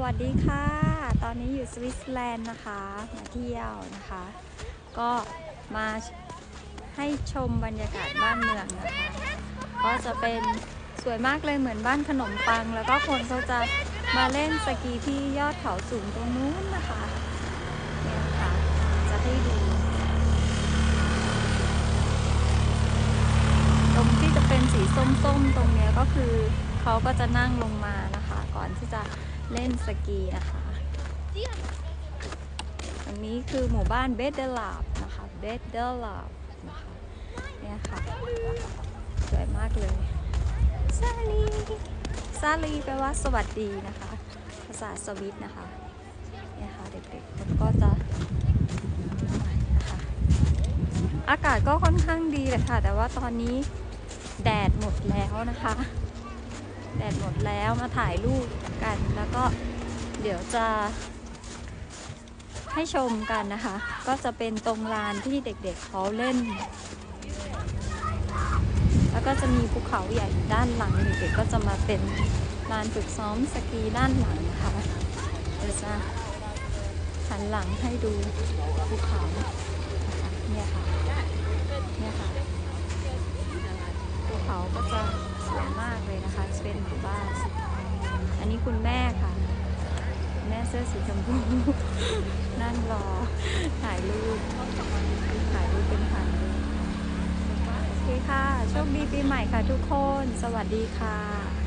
วัสดีค่ะ ตอนนี้อยู่สวิตเซอร์แลนด์นะคะ มาเที่ยวนะคะ ก็มาให้ชมบรรยากาศบ้านเมืองนะคะ ก็จะเป็นสวยมากเลยเหมือนบ้านขนมปัง แล้วก็คนเขาจะมาเล่นสกีที่ยอดเขาสูงตรงนู้นนะคะเนี่ยค่ะจะให้ดูตรงที่จะเป็นสีส้มๆ ตรงเนี้ยก็คือเขาก็จะนั่งลงมานะคะ ก่อนที่จะ เล่นสกีนะคะตรงนี้คือหมู่บ้านเบดเดลาบนะคะเบดเดลาบนะคะเนี่ยค่ะ สวยมากเลยซาลีซาลีแปลว่าสวัสดีนะคะ ภาษาสวิตนะคะเนี่ยค่ะเด็กๆแล้วก็จะนะคะอากาศก็ค่อนข้างดีเลยค่ะ แต่ว่าตอนนี้แดดหมดแล้วนะคะ แดดหมดแล้วมาถ่ายรูปกัน แล้วก็เดี๋ยวจะ ให้ชมกันนะคะ ก็จะเป็นตรงลานที่เด็กๆเขาเล่น แล้วก็จะมีภูเขาใหญ่ด้านหลังเด็กๆก็จะมาเป็นลานฝึกซ้อมสกีด้านหลังนะคะเดี๋ยวจะหันหลังให้ดูภูเขาเนี่ยค่ะเนี่ยค่ะภูเขาก็จะสวยมากเลยนะคะจะเป็นหมู่บ้าน อันนี้คุณแม่ค่ะ แม่เสื้อสีชมพูนั่งรอ ถ่ายรูป ถ่ายรูปเป็นถ่ายรูปโอเคค่ะ โชคดีปีใหม่ค่ะทุกคน สวัสดีค่ะ